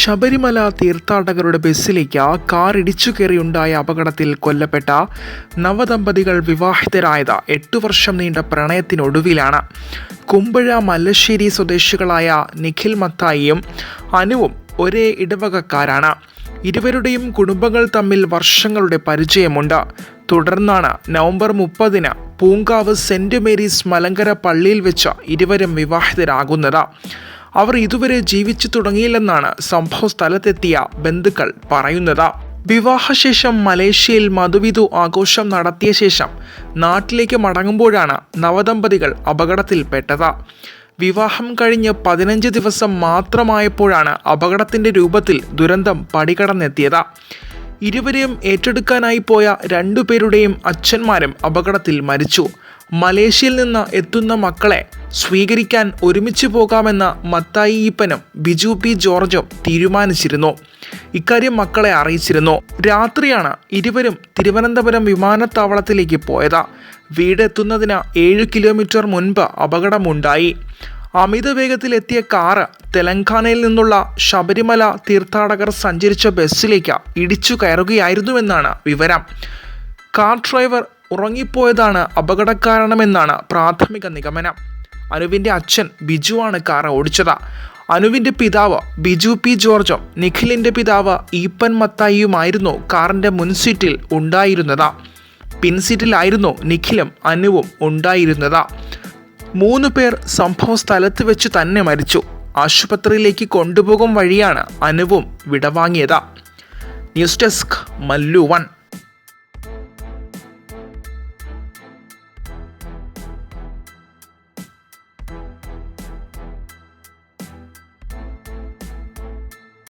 ശബരിമല തീർത്ഥാടകരുടെ ബസ്സിലേക്ക് കാർ ഇടിച്ചു കയറിയുണ്ടായ അപകടത്തിൽ കൊല്ലപ്പെട്ട നവദമ്പതികൾ വിവാഹിതരായത് എട്ടു വർഷം നീണ്ട പ്രണയത്തിനൊടുവിലാണ്. കുമ്പഴ മല്ലശ്ശേരി സ്വദേശികളായ നിഖിൽ മത്തായിയും അനുവും ഒരേ ഇടവകക്കാരാണ്. ഇരുവരുടെയും കുടുംബങ്ങൾ തമ്മിൽ വർഷങ്ങളുടെ പരിചയമുണ്ട്. തുടർന്നാണ് നവംബർ മുപ്പതിന് പൂങ്കാവ് സെന്റ് മേരീസ് മലങ്കര പള്ളിയിൽ വെച്ച് ഇരുവരും വിവാഹിതരാകുന്നത്. അവർ ഇതുവരെ ജീവിച്ചു തുടങ്ങിയില്ലെന്നാണ് സംഭവ സ്ഥലത്തെത്തിയ ബന്ധുക്കൾ പറയുന്നത്. വിവാഹശേഷം മലേഷ്യയിൽ മധുവിധു ആഘോഷം നടത്തിയ ശേഷം നാട്ടിലേക്ക് മടങ്ങുമ്പോഴാണ് നവദമ്പതികൾ അപകടത്തിൽപ്പെട്ടത്. വിവാഹം കഴിഞ്ഞ് പതിനഞ്ച് ദിവസം മാത്രമായപ്പോഴാണ് അപകടത്തിന്റെ രൂപത്തിൽ ദുരന്തം പടികടന്നെത്തിയത്. ഇരുവരെയും ഏറ്റെടുക്കാനായി പോയ രണ്ടുപേരുടെയും അച്ഛന്മാരും അപകടത്തിൽ മരിച്ചു. മലേഷ്യയിൽ നിന്ന് എത്തുന്ന മക്കളെ സ്വീകരിക്കാൻ ഒരുമിച്ച് പോകാമെന്ന മത്തായി ഈപ്പനും ബിജു പി ജോർജും തീരുമാനിച്ചിരുന്നു. ഇക്കാര്യം മക്കളെ അറിയിച്ചിരുന്നു. രാത്രിയാണ് ഇരുവരും തിരുവനന്തപുരം വിമാനത്താവളത്തിലേക്ക് പോയത്. വീടെത്തുന്നതിന് ഏഴ് കിലോമീറ്റർ മുൻപ് അപകടമുണ്ടായി. അമിത വേഗത്തിലെത്തിയ കാറ് തെലങ്കാനയിൽ നിന്നുള്ള ശബരിമല തീർത്ഥാടകർ സഞ്ചരിച്ച ബസ്സിലേക്ക് ഇടിച്ചു കയറുകയായിരുന്നുവെന്നാണ് വിവരം. കാർ ഡ്രൈവർ ഉറങ്ങിപ്പോയതാണ് അപകടകാരണമെന്നാണ് പ്രാഥമിക നിഗമനം. അനുവിന്റെ അച്ഛൻ ബിജുവാണ് കാർ ഓടിച്ചത്. അനുവിന്റെ പിതാവ് ബിജു പി ജോർജും നിഖിലിന്റെ പിതാവ് ഈപ്പൻ മത്തായിയുമായിരുന്നു കാറിന്റെ മുൻസീറ്റിൽ ഉണ്ടായിരുന്നത്. പിൻസീറ്റിലായിരുന്നു നിഖിലും അനുവും ഉണ്ടായിരുന്നത്. മൂന്ന് പേർ സംഭവ സ്ഥലത്ത് വെച്ച് തന്നെ മരിച്ചു. ആശുപത്രിയിലേക്ക് കൊണ്ടുപോകും വഴിയാണ് അനുവും വിടവാങ്ങിയത്. News desk Mallu one.